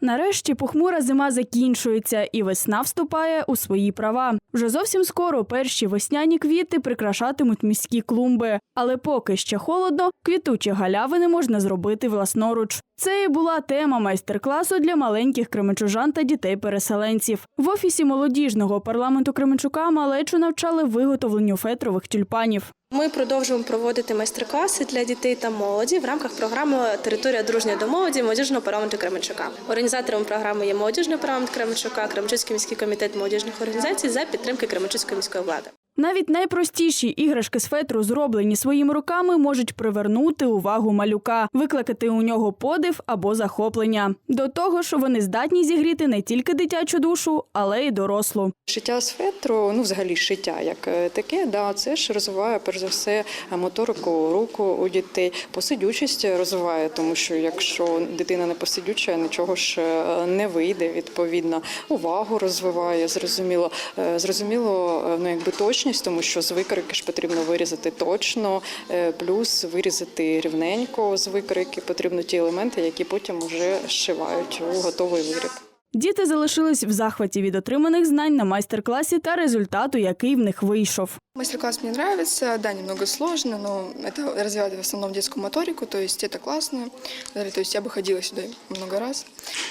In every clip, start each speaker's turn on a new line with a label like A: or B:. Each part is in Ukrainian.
A: Нарешті похмура зима закінчується, і весна вступає у свої права. Вже зовсім скоро перші весняні квіти прикрашатимуть міські клумби. Але поки ще холодно, квітучі галявини можна зробити власноруч. Це і була тема майстер-класу для маленьких кременчужан та дітей-переселенців. В офісі молодіжного парламенту Кременчука малечу навчали виготовленню фетрових тюльпанів.
B: Ми продовжуємо проводити майстер-класи для дітей та молоді в рамках програми Територія дружня до молоді молодіжного парламенту Кременчука. Організатором програми є молодіжний парламент Кременчука, Кременчуцький міський комітет молодіжних організацій за підтримки Кременчуцької міської влади.
A: Навіть найпростіші іграшки з фетру, зроблені своїми руками, можуть привернути увагу малюка, викликати у нього подив або захоплення. До того ж, вони здатні зігріти не тільки дитячу душу, але й дорослу.
C: Шиття з фетру, ну взагалі шиття як е, таке, да, це ж розвиває перш за все моторику руку у дітей. Посидючість розвиває, тому що якщо дитина не посидюча, нічого ж е, не вийде. Відповідно, увагу розвиває, зрозуміло, Е, зрозуміло, ну якби точність, тому що з викрики ж потрібно вирізати точно, е, плюс вирізати рівненько з викрики. Потрібно ті елементи, які потім вже зшивають у готовий виріб.
A: Діти залишились в захваті від отриманих знань на майстер-класі та результату, який в них вийшов.
D: Мастер-класс мне нравится, да, немного сложно, но это развивает в основном детскую моторику, то есть это классно. Далее, То есть я бы ходила сюда много раз.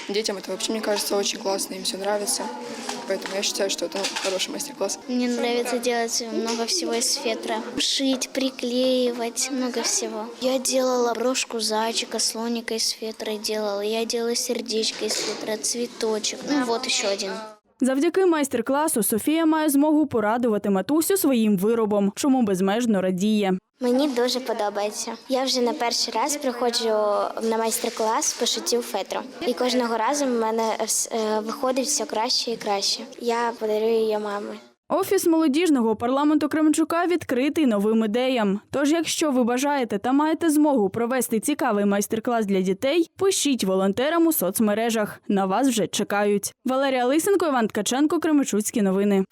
D: Детям это вообще, мне кажется, очень классно, им все нравится. Поэтому я считаю, что это хороший мастер-класс.
E: Мне нравится делать много всего из фетра. Шить, приклеивать, много всего. Я делала брошку зайчика, слоника из фетра делала. Я делала сердечко из фетра, цветочек. Ну вот еще один.
A: Завдяки майстер-класу Софія має змогу порадувати матусю своїм виробом, чому безмежно радіє.
E: Мені дуже подобається. Я вже на перший раз приходжу на майстер-клас по шиттю фетру. І кожного разу в мене е, виходить все краще і краще. Я подарую її мамі.
A: Офіс молодіжного парламенту Кременчука відкритий новим ідеям. Тож, якщо ви бажаєте та маєте змогу провести цікавий майстер-клас для дітей, пишіть волонтерам у соцмережах. На вас вже чекають. Валерія Лисенко, Іван Ткаченко, Кременчуцькі новини.